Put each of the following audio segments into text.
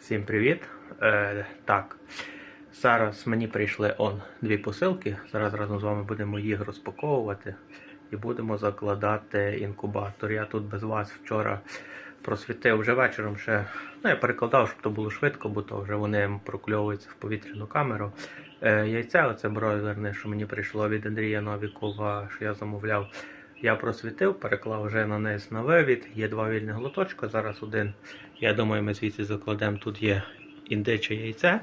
Всім привіт. Е, так, зараз мені прийшли он дві посилки. Зараз разом з вами будемо їх розпаковувати і будемо закладати інкубатор. Я тут без вас вчора просвітив вже вечором ще. Ну, я перекладав, щоб то було швидко, бо то вже вони прокльовуються в повітряну камеру. Е, яйце, оце бройлерне, що мені прийшло від Андрія Новікова, що я замовляв. Я просвітив, переклав вже на низ на вивід. Є два вільних лоточка. Зараз один. Я думаю, ми звідси закладемо. Тут є індиче яйце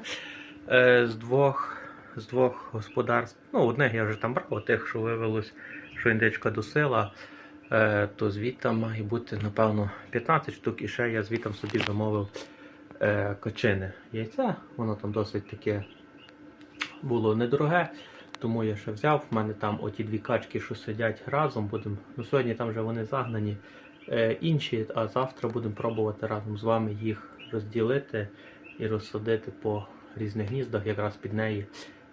е, з двох з двох господарств. Ну, одних я вже там брав, а тих, що виявилось, що індичка досила, е, то звідти має бути, напевно, 15 штук. І ще я звідти собі замовив е, кочини яйця. Воно там досить таке було недороге. Тому я ще взяв. В мене там оті дві качки, що сидять разом. Будем... Ну, сьогодні там вже вони загнані е, інші, а завтра будемо пробувати разом з вами їх розділити і розсадити по різних гніздах, якраз під неї.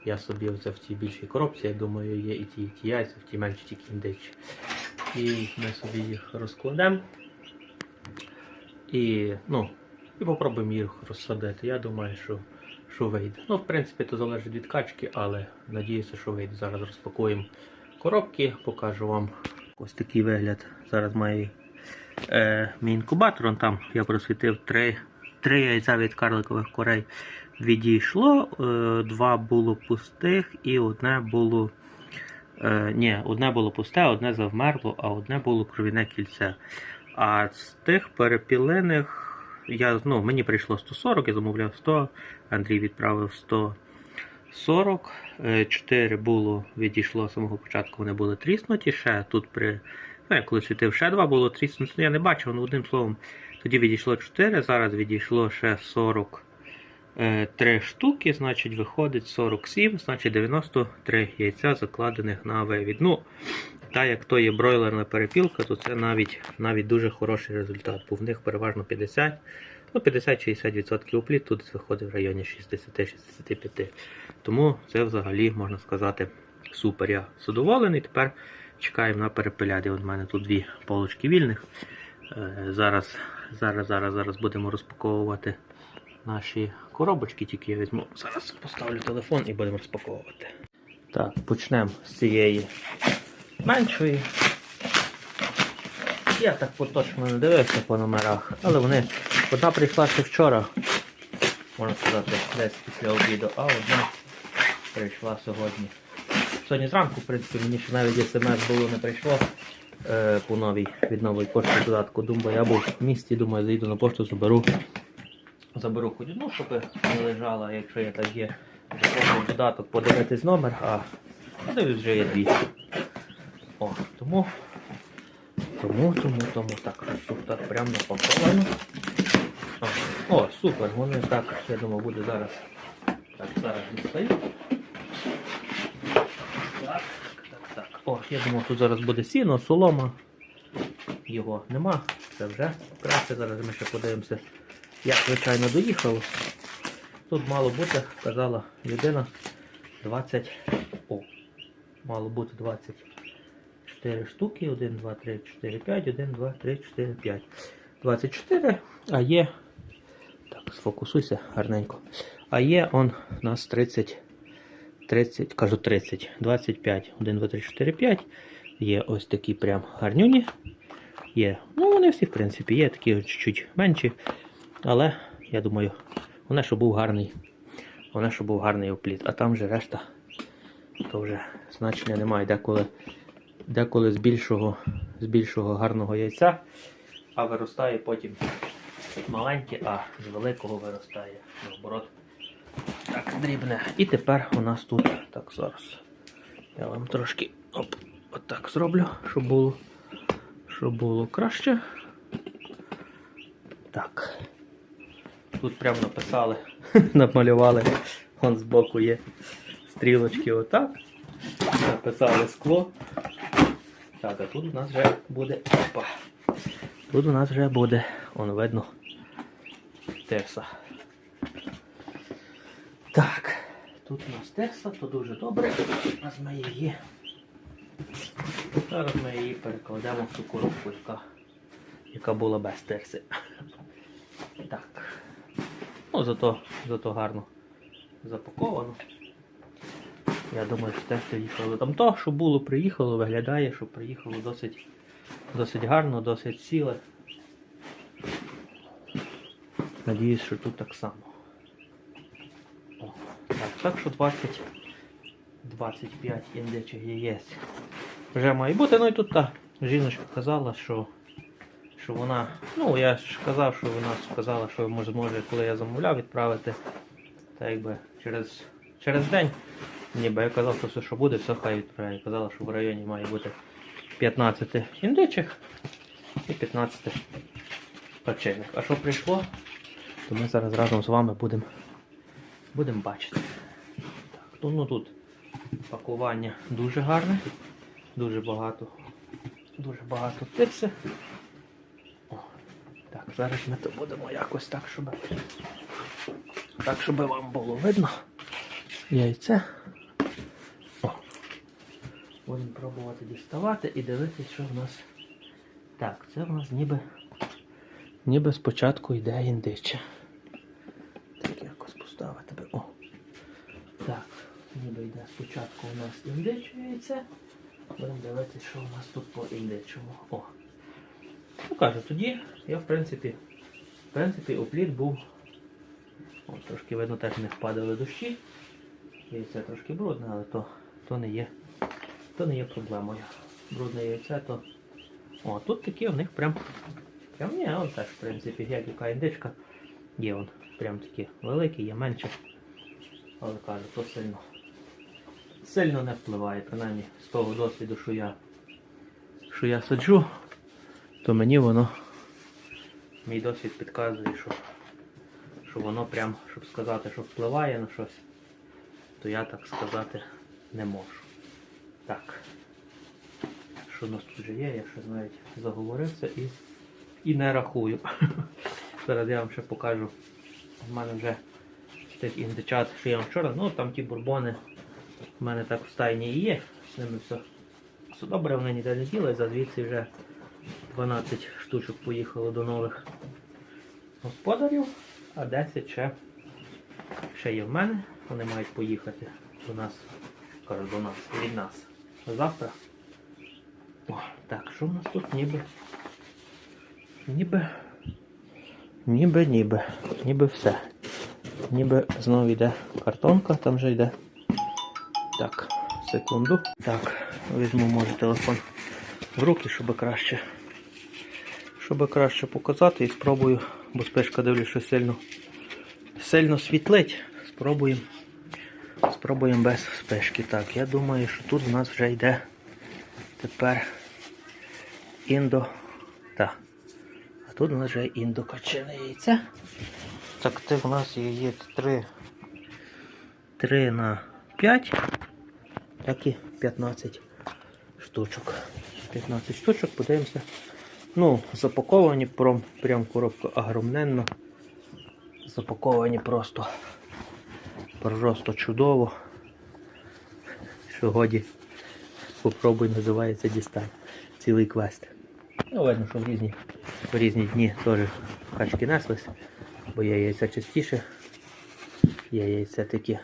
Я собі взяв в тій більшій коробці, я думаю, є і ті, і ті яйця, в тій менші тільки індичі. І ми собі їх розкладемо. І, ну, і попробуємо їх розсадити. Я думаю, що що вийде. Ну, в принципі, то залежить від качки, але надіюся, що вийде. Зараз розпакуємо коробки, покажу вам ось такий вигляд. Зараз має е, мій інкубатор. Он там я просвітив три, три яйця від карликових корей. Відійшло, е, два було пустих і одне було. Е, ні, одне було пусте, одне завмерло, а одне було кровіне кільце. А з тих перепілених я, ну, мені прийшло 140, я замовляв 100, Андрій відправив 140. 4 було, відійшло з самого початку, вони були тріснуті. Ще тут при. Ну, я коли світив, ще 2 було тріснуті. Я не бачив, ну одним словом. Тоді відійшло 4, зараз відійшло ще 43 штуки, значить виходить 47, значить 93 яйця закладених на вивід. Ну, та як то є бройлерна перепілка, то це навіть навіть дуже хороший результат, бо в них переважно 50, ну 50-60% опліт, тут виходить в районі 60-65. Тому це взагалі можна сказати супер. Я задоволений. Тепер чекаємо на перепеляди. От у мене тут дві полочки вільних. Е, Зараз, зараз, зараз, зараз будемо розпаковувати наші коробочки, тільки я візьму. Зараз поставлю телефон і будемо розпаковувати. Так, почнемо з цієї меншої. Я так поточно не дивився по номерах, але вони одна прийшла ще вчора, можна сказати, десь після обіду, а одна прийшла сьогодні. Сьогодні зранку, в принципі, мені ще навіть смс було не прийшло е, по новій від нової пошти додатку. Думаю, я був в місті, думаю, заїду на пошту, заберу. Заберу хоч одну, щоб не лежала, якщо я так є. Додаток, подивитись номер, а подивлюсь вже є дві. О, тому, тому, тому, тому так, тут так прямо напаковано. О, супер, вони так, я думаю, буде зараз. Так, зараз дістаю. Так, так, так. О, я думав, тут зараз буде сіно, солома. Його нема. Це вже краще. Зараз ми ще подивимося, як звичайно доїхало. Тут мало бути, казала людина, 20. О, мало бути 20. 4 штуки, 1, 2, 3, 4, 5, 1, 2, 3, 4, 5. 24, а є. Так, сфокусуйся гарненько. А є он у нас 30, 30, кажу 30, 25, 1, 2, 3, 4, 5. Є ось такі прям гарнюні. Є. Ну, вони всі, в принципі, є такі чуть-чуть менші. Але я думаю, головне, щоб був гарний. Головне, щоб був гарний опліт. А там вже решта, то вже значення немає. Деколи деколи з більшого, з більшого гарного яйця, а виростає потім маленьке, а з великого виростає наоборот. Так, дрібне. І тепер у нас тут, так, зараз. Я вам трошки оп, отак зроблю, щоб було, щоб було краще. Так. Тут прямо написали, намалювали, вон збоку є стрілочки отак. Написали скло. Так, а тут у нас вже буде. Опа. Тут у нас вже буде, он видно, терса. Так, тут у нас терса, то дуже добре. Зараз ми її. Зараз ми її перекладемо в ту коробку, яка, яка була без терси. Так. Ну, зато, зато гарно запаковано. Я думаю, що те, що їхало там то, що було, приїхало, виглядає, що приїхало досить, досить гарно, досить ціле. Надіюсь, що тут так само. О, так, так що 20, 25 індичих яєць. Вже має бути, ну і тут та жіночка казала, що, що вона. Ну, я ж казав, що вона сказала, що може, може, коли я замовляв, відправити. Та якби через, через день. Ніби я казав, що все, що буде, все хай відправляє. Казала, що в районі має бути 15 індичих і 15 качених. А що прийшло, то ми зараз разом з вами будемо будем бачити. Так, ну, ну тут пакування дуже гарне, дуже багато, дуже багато тирси. Зараз ми то будемо якось так, щоб, так, щоб вам було видно. Яйце. О. Будемо пробувати діставати і дивитися, що в нас. Так, це в нас ніби, ніби спочатку йде індиче. Так, якось поставити би. О. Так, ніби йде спочатку у нас індиче яйце. Будемо дивитися, що у нас тут по індичому. О. Кажу, тоді я в принципі, в принципі, опліт був. О, трошки видно, теж не впадали дощі. Яйце трошки брудне, але то, то не є. То не є проблемою. Брудне яйце, то. О, тут такі в них прям. Прям ні, он теж, в принципі, як яка індичка. Є он прям такі великі, є менше. Але кажу, то сильно. Сильно не впливає, принаймні з того досвіду, що я, що я саджу, то мені воно. Мій досвід підказує, що, що воно прям, щоб сказати, що впливає на щось, то я так сказати не можу. Так. Що в нас тут вже є, я ще навіть заговорився і, і не рахую. Зараз я вам ще покажу. У мене вже тих індичат, що я вам вчора, ну там ті бурбони в мене так в стайні і є. З ними все, все добре, вони ніде не ділися, звідси вже 12 штучок поїхало до нових господарів, а 10 ще, ще є в мене. Вони мають поїхати до нас, кажу, до нас, від нас. Завтра. О, так, що в нас тут ніби? Ніби. Ніби, ніби. Ніби все. Ніби знову йде картонка, там вже йде. Так, секунду. Так, візьму може телефон в руки, щоб краще. Щоб краще показати і спробую, бо спишка дивлюсь, що сильно, сильно світлить. Спробуємо. Спробуємо без спишки. Так, я думаю, що тут в нас вже йде тепер індо. Так. А тут у нас вже індокачене яйце. Так, це в нас є 3, 3 на 5, так і 15 штучок. 15 штучок, подивимося. Ну, запаковані прям, прям коробка огромненно. Запаковані просто просто чудово. Що годі попробуй називається дістань. Цілий квест. Ну, видно, що в різні, в різні дні теж качки неслись, бо є яйця частіше, є яйця такі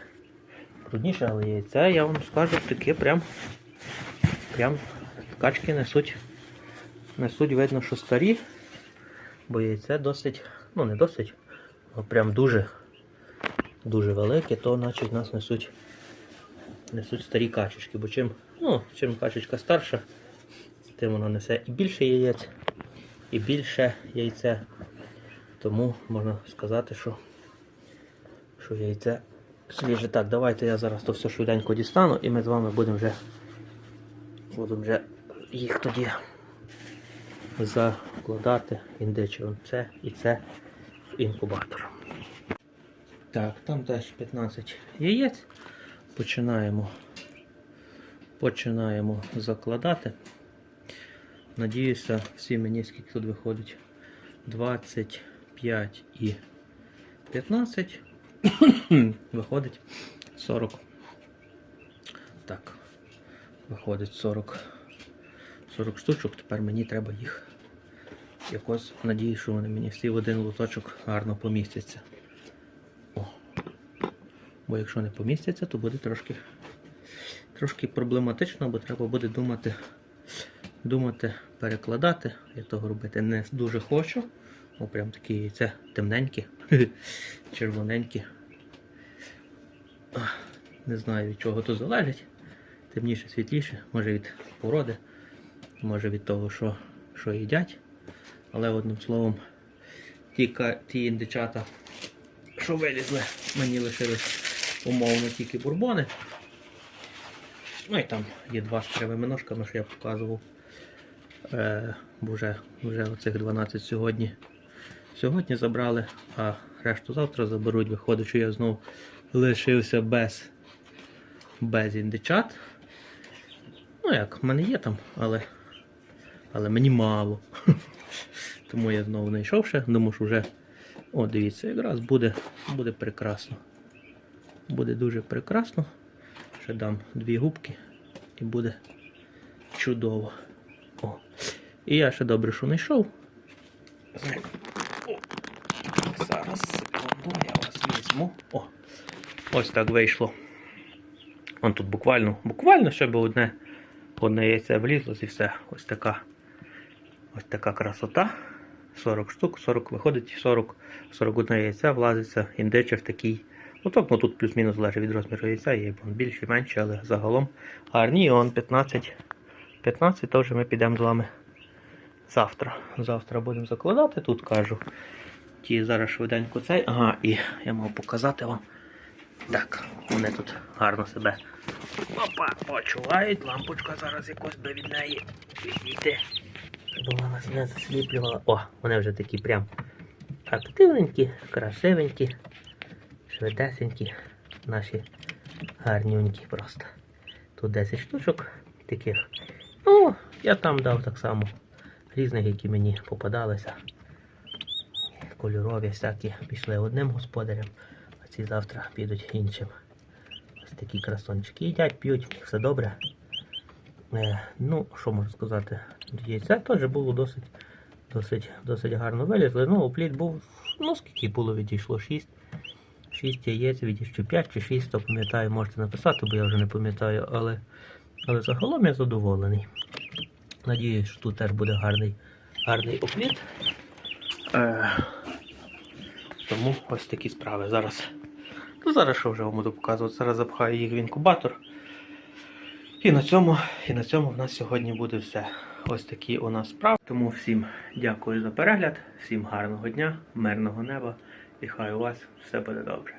брудніше, але яйця, я вам скажу, таке прям, прям качки несуть, несуть, видно, що старі, бо яйце досить, ну не досить, а прям дуже, дуже велике, то значить нас несуть, несуть старі качечки, бо чим, ну, чим качечка старша, тим вона несе і більше яєць, і більше яйце. Тому можна сказати, що, що яйце свіже. Так, давайте я зараз то все швиденько дістану і ми з вами будемо вже, будемо вже їх тоді закладати індичевим. Це і це в інкубатор. Так, там теж 15 яєць. Починаємо, починаємо закладати. Надіюся, всі мені скільки тут виходить. 25 і 15. виходить 40. Так. Виходить 40. 40 штучок. Тепер мені треба їх якось надію, що вони мені всі в один лоточок гарно помістяться. Бо якщо не помістяться, то буде трошки, трошки проблематично, бо треба буде думати, думати перекладати. Я того робити не дуже хочу. О, прям такі яйця темненькі, червоненькі. Не знаю від чого то залежить. Темніше, світліше, може від породи, може від того, що, що їдять. Але одним словом, ті, ті індичата, що вилізли, мені лишились умовно тільки бурбони. Ну і там є два з кривими ножками, що я показував. Е, вже, вже оцих 12 сьогодні. Сьогодні забрали, а решту завтра заберуть. Виходить, що я знову лишився без, без індичат. Ну як, в мене є там, але, але мені мало. Тому я знову не йшов ще, думаю, що вже, о, дивіться, якраз буде, буде прекрасно. Буде дуже прекрасно. Ще дам дві губки і буде чудово. О. І я ще добре, що не йшов. Зараз секунду, я вас візьму. О. Ось так вийшло. Он тут буквально, буквально ще би одне, одне яйце влізло і все. Ось така. Ось така красота. 40 штук, 40 виходить, 40, 41 яйця влазиться індиче в такий. Ну тобто тут плюс-мінус залежить від розміру яйця, є більше, менше, але загалом гарні. Он 15. 15 то вже ми підемо з вами завтра. Завтра будемо закладати, тут кажу. Ті зараз швиденько цей. Ага, і я мав показати вам. Так, вони тут гарно себе опа, почувають. Лампочка зараз якось би від неї відійти. Щоб вона нас не засліплювала. О, вони вже такі прям активненькі, красивенькі, швидесенькі, наші гарнюнькі просто. Тут 10 штучок таких. Ну, я там дав так само різних, які мені попадалися. Кольорові всякі пішли одним господарям, а ці завтра підуть іншим. Ось такі красончики. Їдять, п'ють, все добре. Е, ну, що можу сказати? Яйця теж було досить, досить, досить гарно вилізли. Ну, опліт був, ну скільки було, відійшло 6. 6 яєць, відійшло 5 чи 6, то пам'ятаю, можете написати, бо я вже не пам'ятаю, але, але загалом я задоволений. Надіюсь, що тут теж буде гарний, гарний опліт. Е, тому ось такі справи. Зараз. Ну, зараз що вже вам буду показувати? Зараз запхаю їх в інкубатор. І на цьому, і на цьому в нас сьогодні буде все. Ось такі у нас справи. Тому всім дякую за перегляд, всім гарного дня, мирного неба і хай у вас все буде добре.